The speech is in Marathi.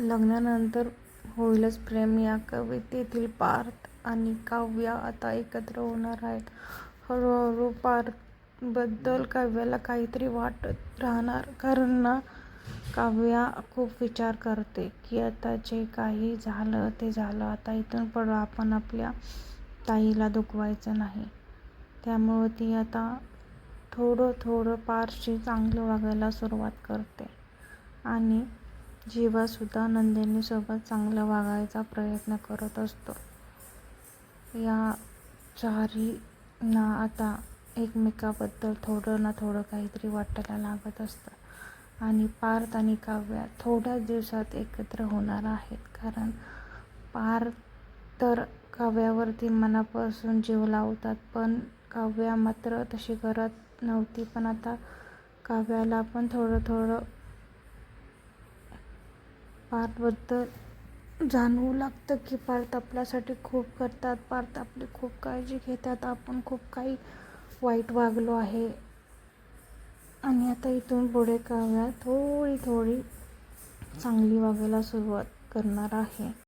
लग्नानंतर होईलच प्रेम. या कवितेतील पार्थ आणि काव्या आता एकत्र होणार आहेत. हळूहळू पार्थबद्दल काव्याला काहीतरी वाटत राहणार. कारण ना काव्या खूप विचार करते की आता जे काही झालं ते झालं. आता इथून पुढं आपण आपल्या ताईला दुखवायचं नाही. त्यामुळं ती आता थोडं थोडं पारशी चांगलं वागायला सुरुवात करते. आणि जीवासुद्धा नंदिनीसोबत चांगलं वागायचा प्रयत्न करत असतो. या चारींना आता एकमेकाबद्दल थोडं ना थोडं काहीतरी वाटायला लागत असतं. आणि पार्थ आणि काव्या थोड्याच दिवसात एकत्र होणार आहेत. कारण पार्थ तर काव्यावरती मनापासून जीव लावतात पण काव्या मात्र तशी करत नव्हती. पण आता काव्याला पण थोडं थोडं पार्थबद्दल जाणवू लागतं की पार्थ आपल्यासाठी खूप करतात पार्थ आपली खूप काळजी घेतात. आपण खूप काही वाईट वागलो आहे. आणि आता इथून पुढे काव्या थोडी थोडी चांगली वागायला सुरुवात करणार आहे.